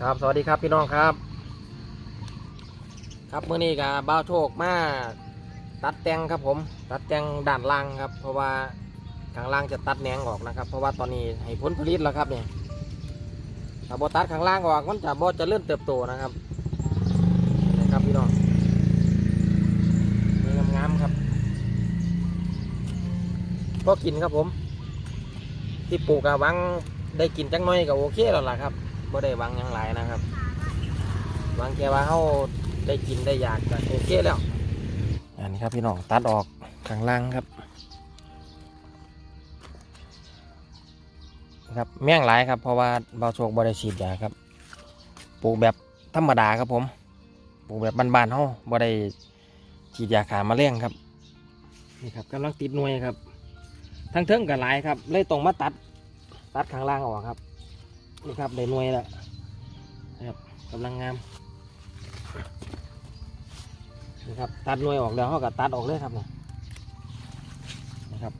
ครับสวัสดีครับพี่น้องครับ ครับเมื่อนี้กับบ้าโชคมาตัดแตงครับผม ตัดแตงด้านล่างครับ เพราะว่าข้างล่างจะตัดแหนงออกนะครับ เพราะว่าตอนนี้ให้ผลผลิตแล้วครับเนี่ยถ้าบ่ตัดข้างล่างออกมันจะบ่เจะเลื่อนเติบโตนะครับนะครับพี่น้องนี่งามๆครับก็กินครับผม ที่ปลูกอะหวังได้กินจังน้อยก็โอเคแล้วล่ะครับ บ่ได้หวังหยังหลายนะครับหวังแค่ว่าเฮาได้กินได้อยากก็โอเคแล้ว อันนี้ครับพี่น้องตัดออกข้างล่างครับนะครับแม่งหลายครับเพราะว่าเบาโชคบ่ได้ฉีดยาครับปลูกแบบธรรมดาครับผมปลูกแบบบ้านๆเฮาบ่ได้ฉีดยาขาแมลงครับนี่ครับกำลังติดหน่วยครับทั้งเทิงกับหลายครับเลยตรงมาตัดตัดข้างล่างออกครับ นี่ครับได้หน่วยแล้วนะครับกำลังงามนี่ครับตัดหน่วยออกแล้วเขาก็ตัดออกเลยครับเนี่ยนะครับ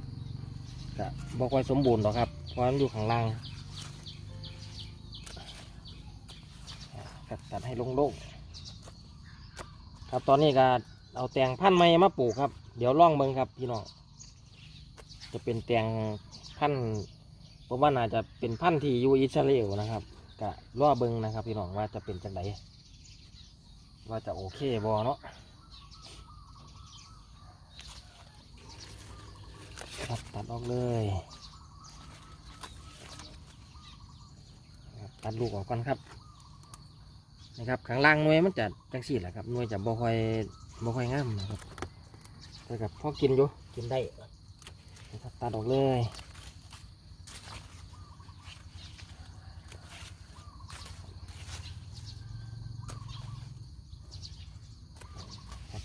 ก็บอกไว้สมบูรณ์หรอครับเพราะมันอยู่ข้างล่างครับตัดให้โล่งๆครับตอนนี้ก็เอาแตงพันธุ์ใหม่มาปลูกครับ เดี๋ยวล่องเบิ่งครับพี่น้องจะเป็นแตงพันธุ์ ผมว่าน่าจะเป็นพันธุ์ที่อยู่อิสราเอลนะครับกะล่อเบิงนะครับพี่น้องว่าจะเป็นจังไดว่าจะโอเคบอเนาะครับตัดออกเลยตัดลูกออกก่อนครับนะครับข้างล่างหน่วยมันจะจังสีแหละครับหน่วยจะบ่ค่อยบ่ค่อยงามนะครับแต่กับพอกินอยู่กินได้นะครับตัดออกเลย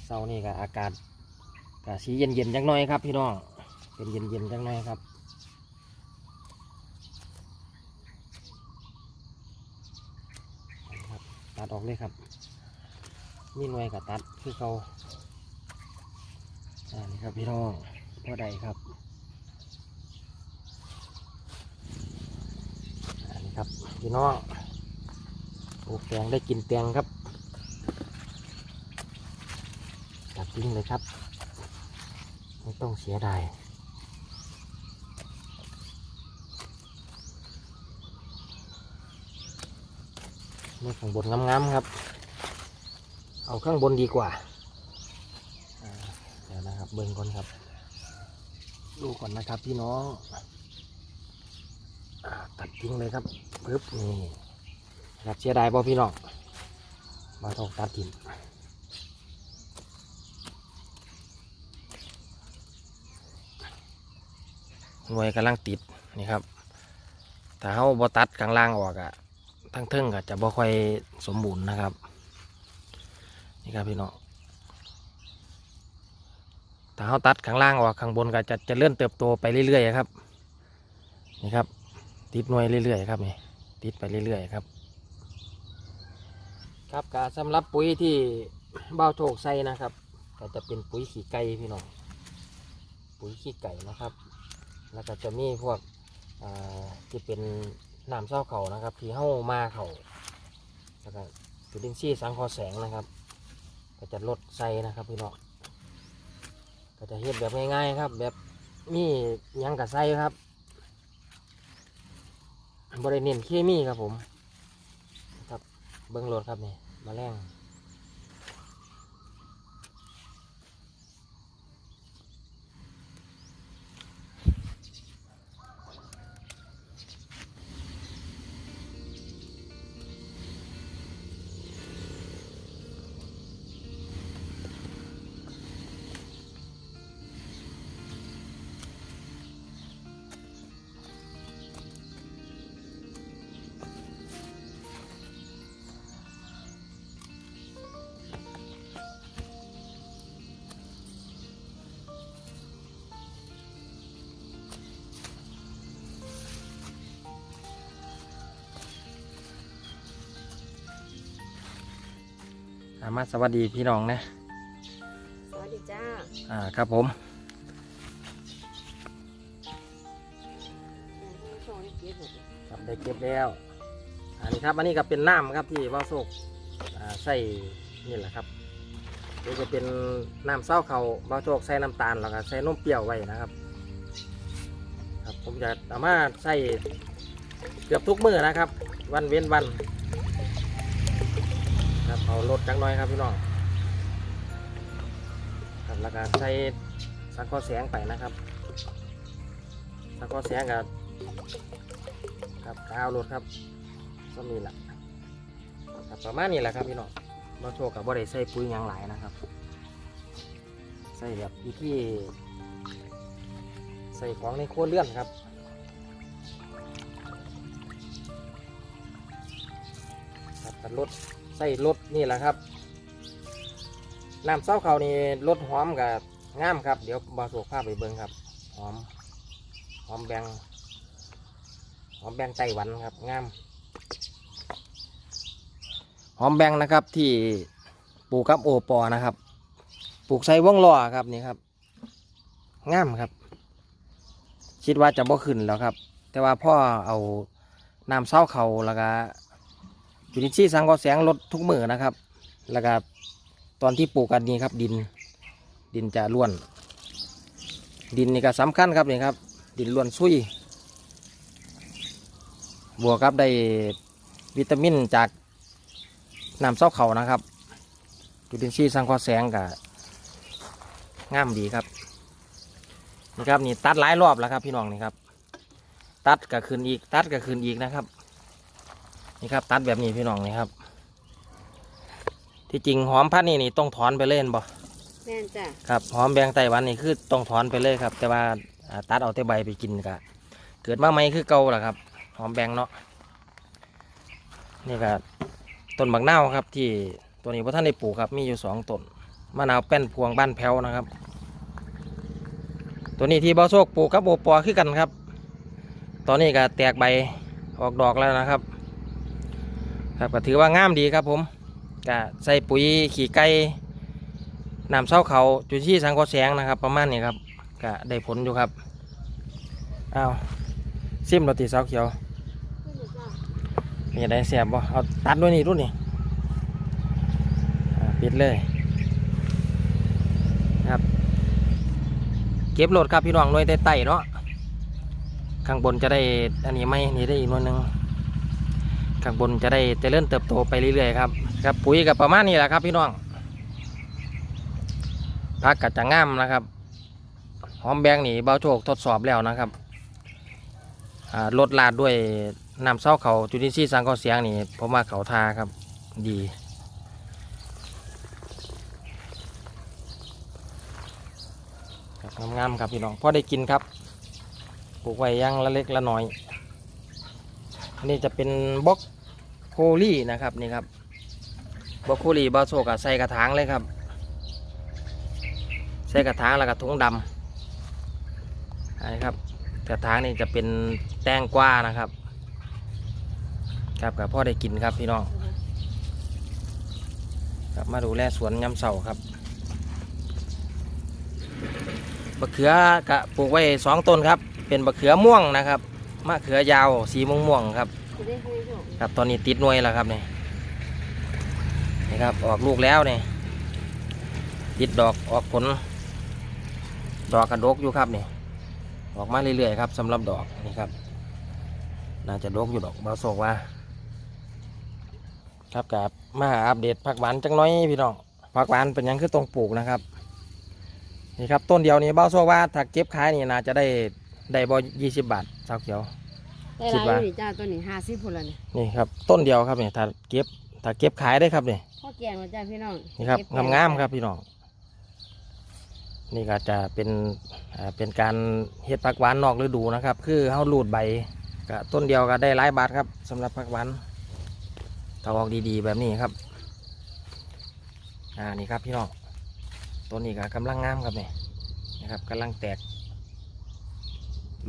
ครับเสานี่ก็อากาศก็สีเย็นเย็นๆจังหน่อยครับพี่น้องเป็นเย็นเย็นๆจังหน่อยครับครับตัดออกเลยครับมีหน่วยกับตัดคือเขาอ่านี่ครับพี่น้องพ่อใดครับอันนี้ครับพี่น้องปลูกแตงได้กินแตงครับตัด ทิ้งเลยครับ ไม่ต้องเสียดายนี่ข้างบนงามๆครับ เอาข้างบนดีกว่าอ่า เดี๋ยวนะครับเบิ่งก่อนครับ ดูก่อนนะครับพี่น้องอตัดทิ้งเลยครับปึ๊บนี่ครับเสียดายบ่พี่น้องมาต้องตัดทิ้ง หน่วยกำลังติดนี่ครับถ้าเขาบ่ตัดข้างล่างออกอะทั้งเทิงก็จะบ่ค่อยสมบูรณ์นะครับ นี่ครับพี่น้องถ้าเขาตัดข้างล่างออกข้างบนก็จะจะเลื่อนเติบโตไปเรื่อยๆครับ นี่ครับ ติดหน่วยเรื่อยๆครับนี่ติดไปเรื่อยๆครับ ครับกาสำหรับปุ๋ยที่เบ้าโถกใส่นะครับ ก็จะเป็นปุ๋ยขี้ไก่พี่น้องปุ๋ยขี้ไก่นะครับ แล้วก็จะมีพวกที่เป็นน้ำเศร้าเขานะครับ ที่เห้ามาเขาแล้วก็จุลินทรีย์สังเคราะห์แสงนะครับ ก็จะลดใส่นะครับพี่น้องก็จะเฮ็ดแบบง่ายๆครับ แบบมียังกับใส่ครับบริเน้นเคมีครับผม ครับเบิ้งโหลดครับนี่มาแรง อามาสวัสดีพี่น้องนะ สวัสดีจ้า อ่าครับผมโชว์ให้เกียรติหน่อยครับได้เก็บแล้วคอันนี้ครับ อันนี้ก็เป็นน้ำครับที่ว่าวโซกอ่าใส่นี่แหละครับนี่จะเป็นน้ำเศร้าเขาว่าวโซกใส่น้ำตาลแล้วก็ใส่นมเปรี้ยวไว้นะครับ ครับ ผมจะเอามาใส่เกือบทุกมื้อนะครับ วันเว้นวัน ครับเอาลดจังน้อยครับพี่น้องครับแล้วก็ใส่สังเคราะห์แสงไปนะครับสังเคราะห์แสงกับครับกาวรถครับก็มีแหละครับประมาณนี้แหละครับพี่น้องมาโชว์กับบ่ได้ใส่ปุ๋ยยังหลายนะครับ ใส่แบบวิธีใส่ของในโคนเลื่อนครับครับตัดรถ ใส่รถนี่แหละครับน้ำเส้าเขานี่รสหอมกับงามครับ เดี๋ยวบาโศกภาพไปเบิ่งครับหอมหอมแบงหอมแบงไต้หวันครับงามหอมแบงนะครับที่ปลูกกับโอปอนะครับ ปลูกใส่วงล้อครับนี่ครับงามครับ คิดว่าจะบ่ขึ้นแล้วครับ แต่ว่าพ่อเอาน้ำเศร้าเขาแล้วก็ จุลินทรีย์สังเคราะห์แสงลดทุกมือนะครับ แล้วก็ตอนที่ปลูกกันนี้ครับดินดินจะล้วน ดินนี่ก็สำคัญครับนี่ครับ ดินล้วนซุยบวกกับได้วิตามินจากน้ำเส้าเขานะครับ จุลินทรีย์สังเคราะห์แสงกับงามดีครับนี่ครับนี่ตัดหลายรอบแล้วครับพี่น้องนี่ครับ ตัดก็คืนอีกตัดก็คืนอีกนะครับ นี่ครับ ตัดแบบนี้พี่น้องนี่ครับ ที่จริงหอมพันธุ์นี่นี่ต้องถอนไปเล่นบ่แม่นจ้ะครับหอมแบงไต้หวันนี่คือต้องถอนไปเลยครับ แต่ว่าอ่าตัดเอาแต่ใบไปกินกะเกิดมาไหมคือเก่าแหละครับ หอมแบงเนาะนี่ก็ต้นบักนาวครับ ที่ตัวนี้พระท่านได้ปลูกครับ มีอยู่สองต้นมะนาวแป้นพวงบ้านแพ้วนะครับ ตัวนี้ที่บอโซกปลูกกับโอปอคือกันครับ ตอนนี้ก็แตกใบออกดอกแล้วนะครับ ครับก็ถือว่างามดีครับผมก็ใส่ปุ๋ยขี้ไก่น้ำเศร้าเขาจุดที่สังเคราะห์แสงนะครับ ประมาณนี้ครับก็ได้ผลอยู่ครับอ้าวซิมโรตีเสาเขียวมีอะไรเสียบบ่เอาตัดด้วยนี่รุ่นนี่ปิดเลยครับเก็บโหลดครับพี่น้องหน่วยไต่ๆเนาะข้างบนจะได้อันนี้ไม่นี่ได้อีกหน่วยหนึ่ง ข้างบนจะได้เจริญเติบโตไปเรื่อยๆครับครับปุ๋ยกับประมาณนี้แหละครับ พี่น้องพักกัจะงามนะครับ หอมแบงหนีเบาโชคทดสอบแล้วนะครับลดลาดด้วยน้ำเศร้าเขาจุลินทรีย์สังเคราะห์เสียงนี่ผมว่าเขาทาครับดี งามๆครับพี่น้องพอได้กินครับปลูกไว้อยังละเล็กละน้อย อันนี้จะเป็นบล็อกโคลี่นะครับนี่ครับบล็อกโคลี่บาโซกับใส่กระถางเลยครับ ใส่กระถางแล้วก็ถุงดำอันนี้ครับกระถางนี่จะเป็นแตงกวานะครับ ครับกับพ่อได้กินครับพี่น้องครับมาดูแลสวนยำเสาครับบะเขือกะปลูกไว้สองต้นครับ เป็นบะเขือม่วงนะครับ มะเขือยาวสีม่วงม่วงๆครับ ครับตอนนี้ติดหน่วยแล้วครับนี่นี่ครับออกลูกแล้วนี่ติดดอกออกผล ดอกกระดกอยู่ครับนี่ออกมาเรื่อยๆครับสำหรับดอกนี่ครับ น่าจะดกอยู่ดอกบาโศกว่า ครับกับมาอัปเดตผักหวานจังน้อยพี่น้องผักหวานเป็นยังคือตรงปลูกนะครับนี่ครับต้นเดียวนี้เบ้าโซว่าถ้าเก็บขายนี่น่าจะได้ ได้บ่ยี่สิบบาทสาวเขียว ได้คิดหลายว่าอยู่นี่จ้าตัวนี้ห้าสิบพุ่นละนี่นี่ครับต้นเดียวครับนี่ถ้าเก็บถ้าเก็บขายได้ครับนี่พ่อแกงมาจ้าพี่น้องนี่ครับเก็แกงามๆครับพี่น้องนี่ก็จะเป็นอ่าเป็นการเฮ็ดผักหวานนอกฤดูนะครับ คือเฮาลูดใบก็ต้นเดียวก็ได้หลายบาทครับสำหรับผักหวานถ้าออกดีๆแบบนี้ครับอ่านี่ครับพี่น้องต้นนี้ก็กำลังงามครับนี่นะครับกำลังแตก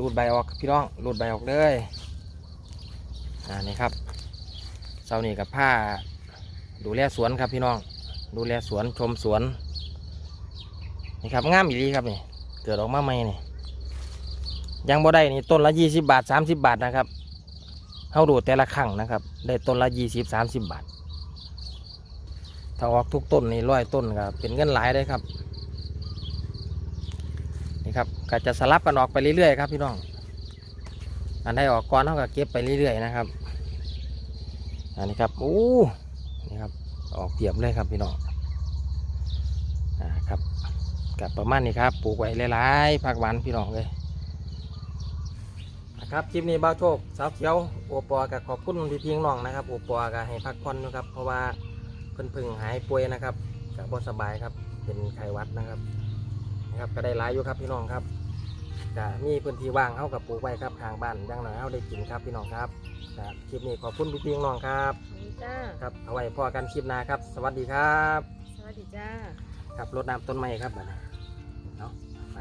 รูดใบออกพี่น้องรูดใบออกเลยอ่านี่ครับเสานี่กับผ้าดูแลสวนครับพี่น้อง ดูแลสวนชมสวนนี่ครับงามอีหลีครับนี่เกิดออกมาใหม่นี่ยังบ่ได้นี่ต้นละยี่สิบบาทสามสิบบาทนะครับเฮาดูแต่ละครั้งนะครับ ได้ต้นละยี่สิบสามสิบบาท ถ้าออกทุกต้นนี่ร้อยต้นก็เป็นเงินหลายเลยครับ นี่ครับก็จะสลับกันออกไปเรื่อยๆครับพี่น้อง อันใดออกก่อนเท่ากับเก็บไปเรื่อยๆนะครับ อันนี้ครับอู้นี่ครับออกเปียบเลยครับพี่น้องอ่าครับกับประมาณนี้ครับปลูกไว้หลายๆผักหวานพี่น้องเลยนะครับคลิปนี้บ้าโชคสาวเขียวโอปอกับขอบคุณพี่พิงน้องนะครับโอปอกับให้พักผ่อนนะครับ เพราะว่าเพิ่นพึ่งหายป่วยนะครับกับบ่สบายครับเป็นไข้หวัดนะครับ นะครับก็ได้หลายอยู่ครับพี่น้องครับก็มีพื้นที่ว่างเข้ากับปลูกไว้ครับทางบ้านยัางหน่อยเข้าได้กินครับพี่น้องครับคลิปนี้ขอบคุณพี่พี่น้องครับ ขอบคุณจ้า ครับเอาไว้พอกันคลิปหน้าครับ สวัสดีครับ สวัสดีจ้า ครับรดน้ำต้นไม้ครับบัดนเนาะไป